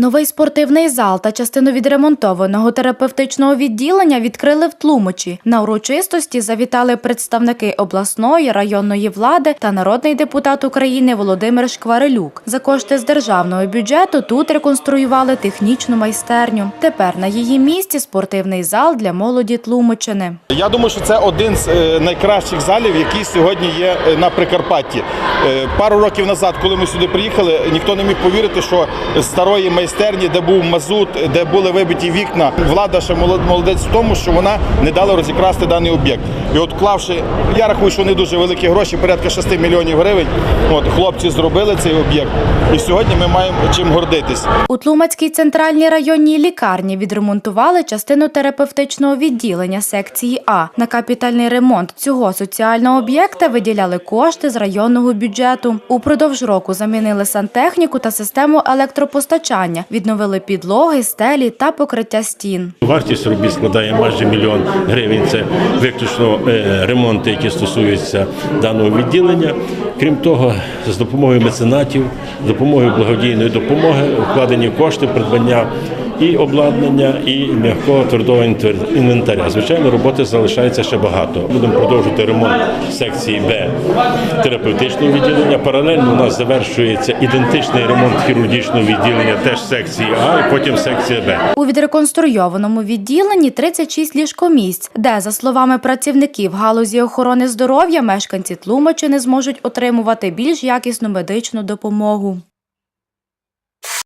Новий спортивний зал та частину відремонтованого терапевтичного відділення відкрили в Тлумачі. На урочистості завітали представники обласної районної влади та народний депутат України Володимир Шкварилюк. За кошти з державного бюджету тут реконструювали технічну майстерню. Тепер на її місці спортивний зал для молоді Тлумачини. Я думаю, що це один з е, найкращих залів, які сьогодні є е, на Прикарпатті. Е, Пару років назад, коли ми сюди приїхали, ніхто не міг повірити, що старої майстерні, де був мазут, де були вибиті вікна, влада ще молод- молодець в тому, що вона не дала розікрасти даний об'єкт. І от вклавши, я рахую, що не дуже великі гроші, порядка 6 мільйонів гривень. От хлопці зробили цей об'єкт, і сьогодні ми маємо чим гордитись. У Тлумацькій центральній районній лікарні відремонтували частину терапевтичного відділення секції А. На капітальний ремонт цього соціального об'єкта виділяли кошти з районного бюджету. Упродовж року замінили сантехніку та систему електропостачання, відновили підлоги, стелі та покриття стін. Вартість робіт складає майже мільйон гривень. Це виключно ремонти, які стосуються даного відділення. Крім того, з допомогою меценатів, з допомогою благодійної допомоги вкладені кошти придбання і обладнання, і м'якого твердого інвентаря. Звичайно, роботи залишається ще багато. Будемо продовжувати ремонт секції Б терапевтичного відділення. Паралельно у нас завершується ідентичний ремонт хірургічного відділення, теж секції А, і потім секція Б. У відреконструйованому відділенні 36 ліжкомісць, де, за словами працівників галузі охорони здоров'я, мешканці Тлумачини зможуть отримувати більш якісну медичну допомогу.